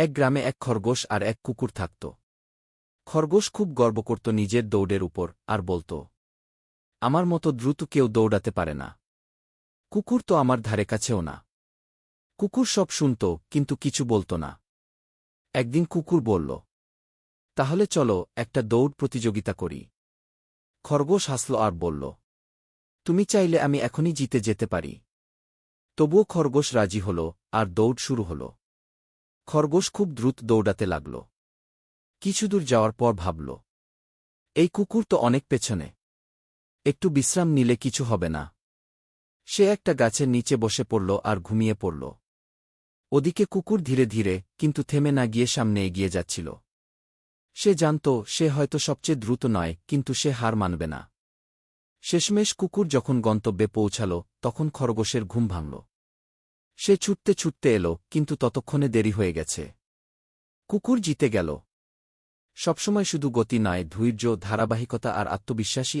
এক গ্রামে এক খরগোশ আর এক কুকুর থাকত। খরগোশ খুব গর্ব করত নিজের দৌড়ের উপর, আর বলত, আমার মতো দ্রুত কেউ দৌড়াতে পারে না। কুকুর তো আমার ধারে কাছেও না। কুকুর সব শুনত, কিন্তু কিছু বলত না। একদিন কুকুর বলল, তাহলে চলো একটা দৌড় প্রতিযোগিতা করি। খরগোশ হাসল আর বলল, তুমি চাইলে আমি এখনই জিতে যেতে পারি। তবুও খরগোশ রাজি হল, আর দৌড় শুরু হল। খরগোশ খুব দ্রুত দৌড়াতে লাগল। কিছুদূর যাওয়ার পর ভাবল, এই কুকুর তো অনেক পেছনে। একটু বিশ্রাম নিলে কিছু হবে না। সে একটা গাছের নিচে বসে পড়ল আর ঘুমিয়ে পড়ল। ওদিকে কুকুর ধীরে ধীরে, কিন্তু থেমে না গিয়ে সামনে এগিয়ে যাচ্ছিল। সে জানত, সে হয়তো সবচেয়ে দ্রুত নয়, কিন্তু সে হার মানবে না। শেষমেশ কুকুর যখন গন্তব্যে পৌঁছাল, তখন খরগোশের ঘুম ভাঙল। সে ছুটতে ছুটতে এলো, কিন্তু ততক্ষণে দেরি হয়ে গেছে। কুকুর জিতে গেল। সবসময় শুধু গতি নয়, ধৈর্য, ধারাবাহিকতা আর আত্মবিশ্বাসী